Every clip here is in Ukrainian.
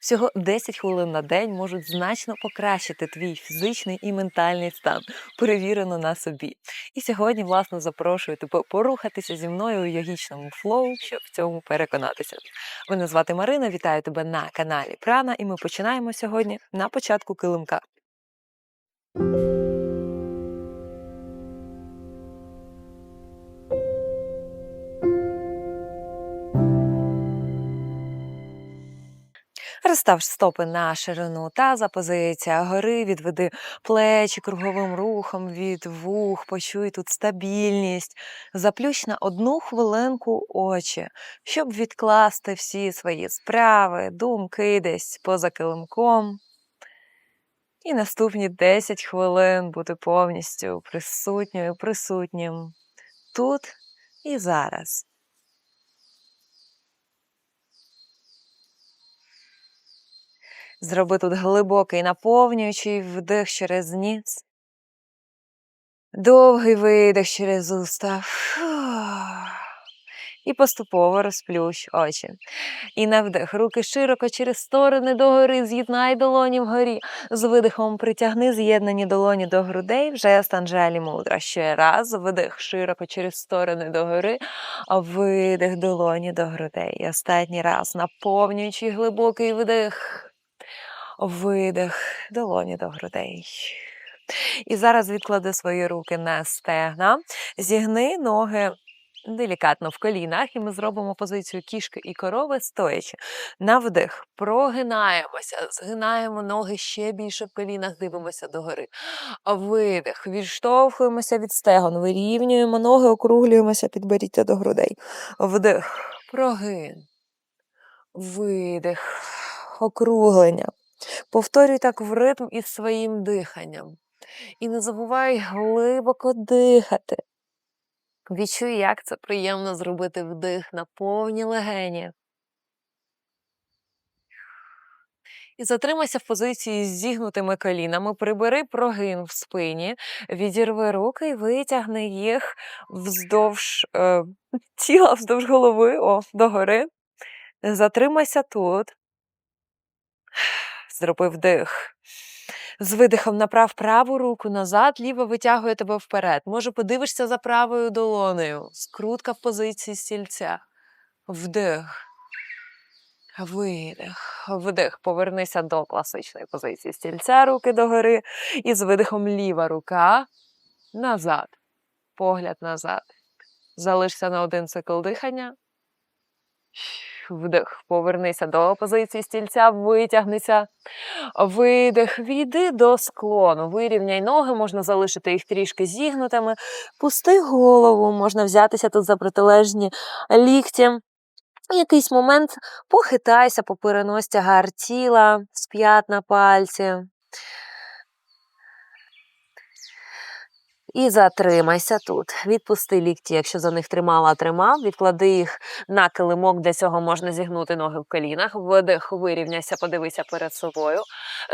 Всього 10 хвилин на день можуть значно покращити твій фізичний і ментальний стан, перевірено на собі. І сьогодні, власне, запрошую тебе порухатися зі мною у йогічному флоу, щоб в цьому переконатися. Мене звати Марина, вітаю тебе на каналі Прана, і ми починаємо сьогодні на початку килимка. Розстав стопи на ширину таза, позиція гори, відведи плечі круговим рухом від вух, почуй тут стабільність. Заплющ на одну хвилинку очі, щоб відкласти всі свої справи, думки десь поза килимком. І наступні 10 хвилин бути повністю присутньою, присутнім тут і зараз. Зроби тут глибокий наповнюючий вдих через ніс. Довгий видих через уста. І поступово розплющ очі. І на вдих. Руки широко через сторони догори, з'єднай долоні вгорі. З видихом притягни з'єднані долоні до грудей, вже станжалі мудра. Ще раз. Вдих широко через сторони догори, а видих долоні до грудей. І останній раз наповнюючи глибокий вдих. Видих, долоні до грудей. І зараз відклади свої руки на стегна, зігни ноги делікатно в колінах, і ми зробимо позицію кішки і корови стоячи. На вдих. Прогинаємося, згинаємо ноги ще більше в колінах, дивимося догори. Видих. Відштовхуємося від стегон, вирівнюємо ноги, округлюємося, підберіться до грудей. Вдих. Прогин. Видих. Округлення. Повторюй так в ритм із своїм диханням. І не забувай глибоко дихати. Відчуй, як це приємно зробити вдих на повні легені. І затримайся в позиції з зігнутими колінами, прибери прогин в спині, відірви руки і витягни їх вздовж е, тіла, вздовж голови, о, догори. Затримайся тут. Зроби вдих. З видихом направ праву руку назад, ліва витягує тебе вперед. Може, подивишся за правою долонею. Скрутка в позиції стільця. Вдих. Видих. Вдих. Повернися до класичної позиції стільця, руки догори. І з видихом ліва рука назад. Погляд назад. Залишся на один цикл дихання. Вдих, повернися до позиції стільця, витягнися. Видих, війди до склону. Вирівняй ноги, можна залишити їх трішки зігнутими. Пусти голову, можна взятися тут за протилежні лікті. Якийсь момент похитайся, поперенось тягар тіла, з п'ят на пальці. І затримайся тут. Відпусти лікті, якщо за них тримала, тримав. Відклади їх на килимок, де цього можна зігнути ноги в колінах. Вдих, вирівняйся, подивися перед собою.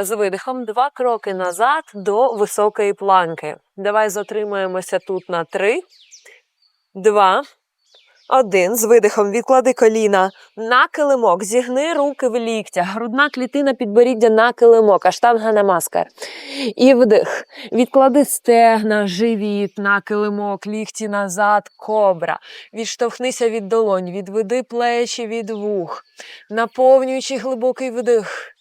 З видихом два кроки назад до високої планки. Давай затримаємося тут на три, два. Один. З видихом відклади коліна на килимок. Зігни руки в ліктях. Грудна клітина підборіддя на килимок. Аштанга намаскар. І вдих. Відклади стегна, живіт на килимок, лікті назад, кобра. Відштовхнися від долонь, відведи плечі від вух, наповнюючи глибокий вдих.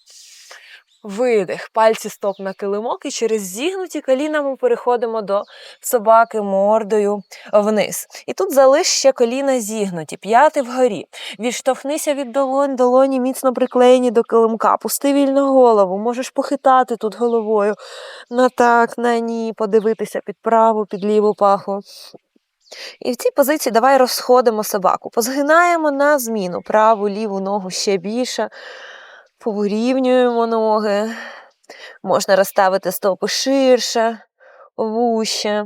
Видих, пальці стоп на килимок, і через зігнуті коліна ми переходимо до собаки мордою вниз. І тут залиш ще коліна зігнуті, п'яти вгорі. Відштовхнися від долонь, долоні міцно приклеєні до килимка. Пусти вільно голову, можеш похитати тут головою. На так, на ні, подивитися під праву, під ліву паху. І в цій позиції давай розходимо собаку. Позгинаємо на зміну праву, ліву ногу ще більше. Порівнюємо ноги. Можна розставити стопи ширше, вуще.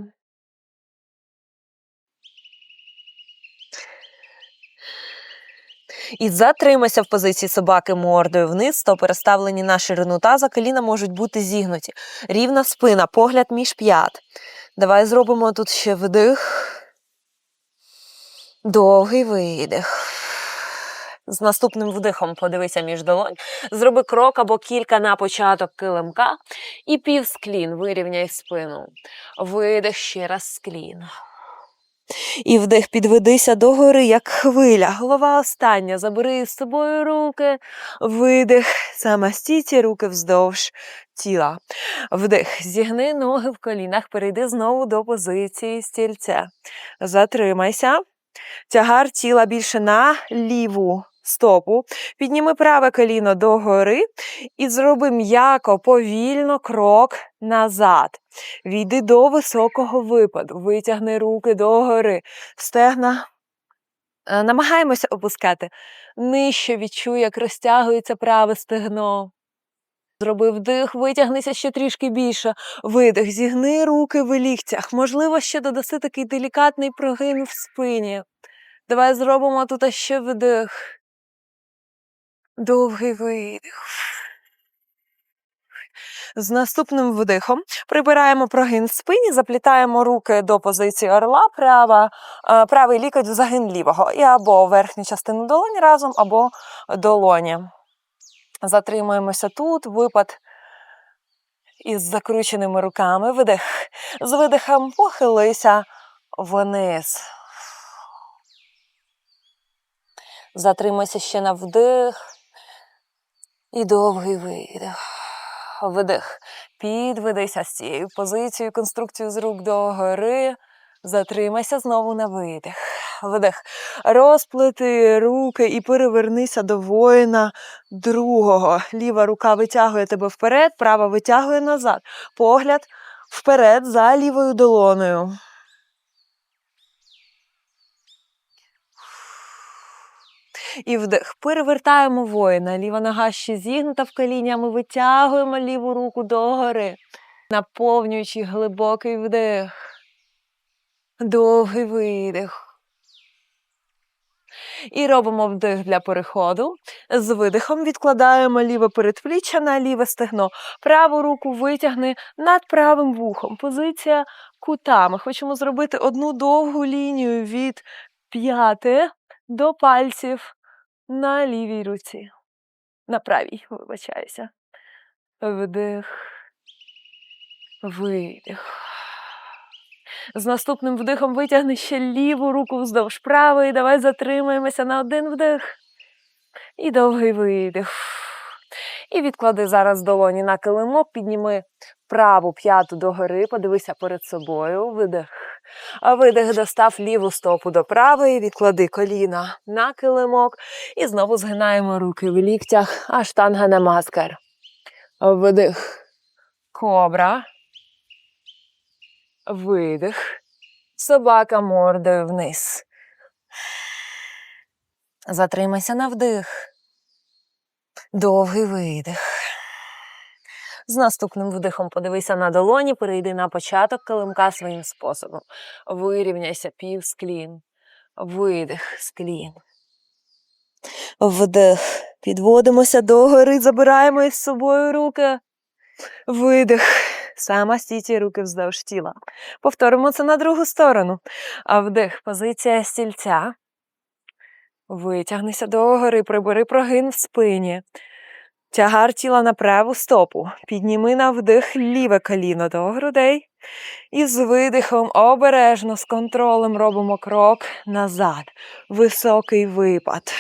І затримайся в позиції собаки мордою вниз, стопи розставлені на ширину таза, коліна можуть бути зігнуті. Рівна спина, погляд між п'ят. Давай зробимо тут ще вдих. Довгий видих. З наступним вдихом подивися між долонь. Зроби крок або кілька на початок килимка і півсклін. Вирівняй спину. Видих ще раз склін. І вдих, підведися догори, як хвиля. Голова остання. Забери з собою руки. Видих. Саме стійці руки вздовж тіла. Вдих. Зігни ноги в колінах. Перейди знову до позиції стільця. Затримайся. Тягар тіла більше на ліву стопу. Підніми праве коліно догори і зроби м'яко, повільно крок назад. Війди до високого випаду, витягни руки догори, стегна. е, Намагаємося опускати. Нижче відчуй, як розтягується праве стегно. Зроби вдих, витягнися ще трішки більше. Видих, зігни руки в ліктях. Можливо, ще додаси такий делікатний прогин в спині. Давай зробимо тут ще вдих. Довгий видих. З наступним вдихом прибираємо прогин в спині, заплітаємо руки до позиції орла, права, е, правий лікоть в загин лівого. І або верхню частину долоні разом, або долоні. Затримуємося тут, випад із закрученими руками. Видих. З видихом похилися вниз. Затримайся ще на вдих. І довгий видих. Видих. Підведися з цією позицією, конструкцією з рук догори. Затримайся знову на видих. Вдих. Розплети руки і перевернися до воїна другого. Ліва рука витягує тебе вперед, права витягує назад. Погляд вперед за лівою долоною. І вдих. Перевертаємо воїна. Ліва нога ще зігнута в коліні, а ми витягуємо ліву руку догори, наповнюючи глибокий вдих. Довгий видих. І робимо вдих для переходу. З видихом відкладаємо ліве передпліччя на ліве стегно. Праву руку витягни над правим вухом. Позиція кута. Ми хочемо зробити одну довгу лінію від п'яти до пальців на лівій руці. На правій, вибачаюся. Вдих. Видих. З наступним вдихом витягни ще ліву руку вздовж правої. Давай затримаємося на один вдих. І довгий видих. І відклади зараз долоні на килимок, підніми праву п'яту догори, подивися перед собою. Видих. А видих достав ліву стопу до правої, відклади коліна на килимок і знову згинаємо руки в ліктях, аштанга намаскар. Вдих. Кобра. Видих. Собака мордою вниз. Затримайся на вдих. Довгий видих. З наступним вдихом подивися на долоні, перейди на початок килимка своїм способом. Вирівняйся пів склін. Видих, склін. Вдих. Підводимося догори, забираємо із собою руки. Видих. Сама стійці руки вздовж тіла. Повторимо це на другу сторону. А вдих. Позиція стільця. Витягнися догори, прибери прогин в спині. Тягар тіла на праву стопу. Підніми на вдих ліве коліно до грудей. І з видихом обережно з контролем робимо крок назад. Високий випад.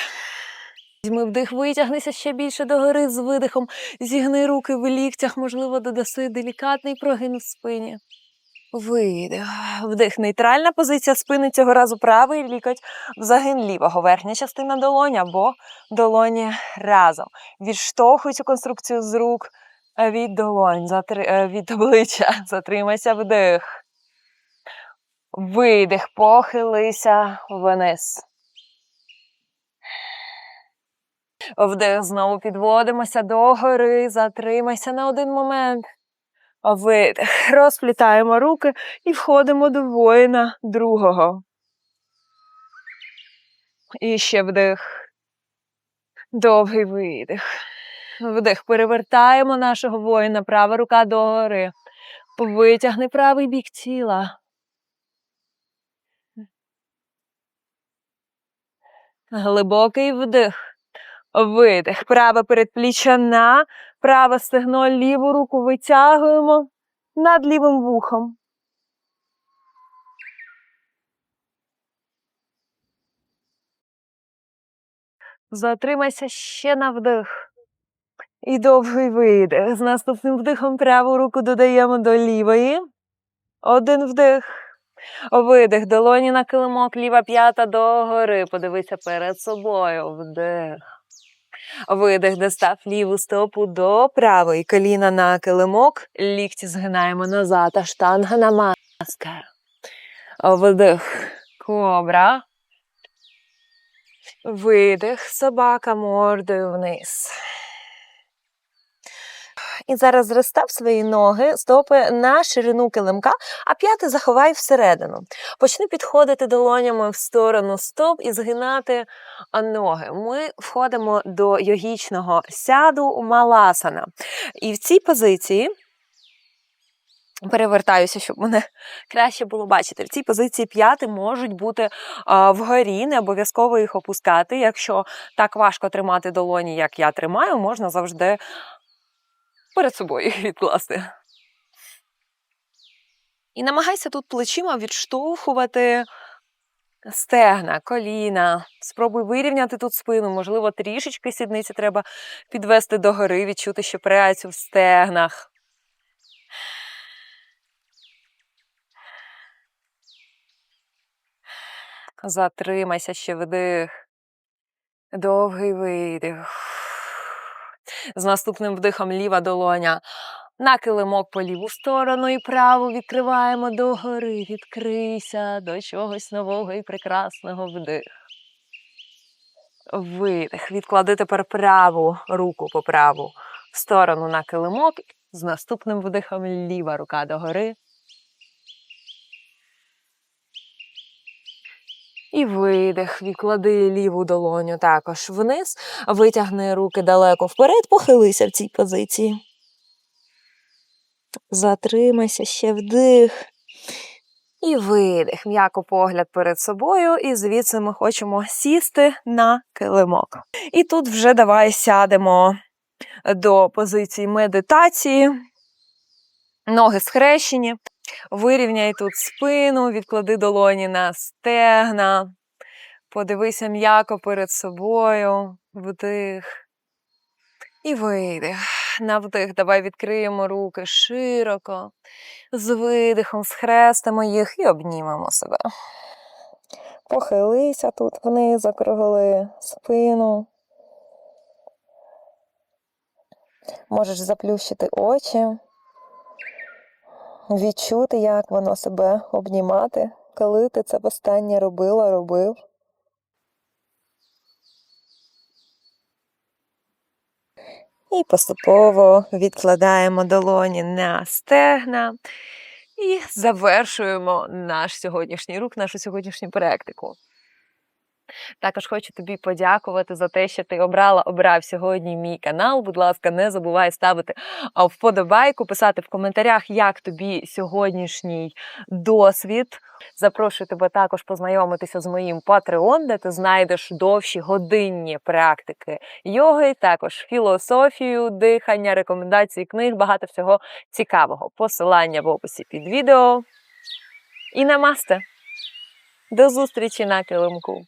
Візьми вдих, витягнися ще більше догори з видихом. Зігни руки в ліктях, можливо, додаси делікатний прогин в спині. Видих. Вдих. Нейтральна позиція спини цього разу правий лікоть в лівого. Верхня частина долоні або долоні разом. Відштовхуй цю конструкцію з рук е, від долонь, е, від обличчя. Затримайся вдих. Видих. Похилися вниз. Вдих. Знову підводимося догори. Затримайся на один момент. Видих. Розплітаємо руки і входимо до воїна другого. І ще вдих. Довгий видих. Вдих. Перевертаємо нашого воїна. Права рука догори. Витягни правий бік тіла. Глибокий вдих. Видих. Праве передпліччя на праве стегно, ліву руку витягуємо над лівим вухом. Затримайся ще на вдих. І довгий видих. З наступним вдихом праву руку додаємо до лівої. Один вдих. Видих. Долоні на килимок, ліва п'ята догори. Подивися перед собою. Вдих. Видих, достав ліву стопу до правої. Коліна на килимок. Лікті згинаємо назад. А штанга на маска. Вдих. Кобра. Видих. Собака мордою вниз. І зараз розстав свої ноги, стопи на ширину килимка, а п'яти заховай всередину. Почни підходити долонями в сторону стоп і згинати ноги. Ми входимо до йогічного сяду маласана. І в цій позиції. Перевертаюся, щоб мене краще було бачити. В цій позиції п'яти можуть бути а, вгорі, не обов'язково їх опускати. Якщо так важко тримати долоні, як я тримаю, можна завжди перед собою відкласти. І намагайся тут плечима відштовхувати стегна, коліна. Спробуй вирівняти тут спину. Можливо, трішечки сідниці треба підвести догори, відчути ще працю в стегнах. Затримайся ще вдих. Довгий видих. З наступним вдихом ліва долоня на килимок по ліву сторону і праву відкриваємо догори. Відкрийся до чогось нового і прекрасного вдих. Видих. Відклади тепер праву руку по праву сторону на килимок. З наступним вдихом ліва рука догори. І видих, відклади ліву долоню також вниз, витягни руки далеко вперед, похилися в цій позиції. Затримайся ще вдих. І видих. М'яко погляд перед собою, і звідси ми хочемо сісти на килимок. І тут вже давай сядемо до позиції медитації. Ноги схрещені. Вирівняй тут спину, відклади долоні на стегна, подивися м'яко перед собою, вдих. І видих. На вдих давай відкриємо руки широко, з видихом схрестимо їх і обнімемо себе. Похилися тут вниз, округли спину. Можеш заплющити очі відчути, як воно себе обнімати, коли ти це востаннє робила, робив. І поступово відкладаємо долоні на стегна і завершуємо наш сьогоднішній рух, нашу сьогоднішню практику. Також хочу тобі подякувати за те, що ти обрала, обрав сьогодні мій канал. Будь ласка, не забувай ставити вподобайку, писати в коментарях, як тобі сьогоднішній досвід. Запрошую тебе також познайомитися з моїм Patreon, де ти знайдеш довші годинні практики йоги, також філософію, дихання, рекомендації книг, багато всього цікавого. Посилання в описі під відео. І намасте! До зустрічі на килимку!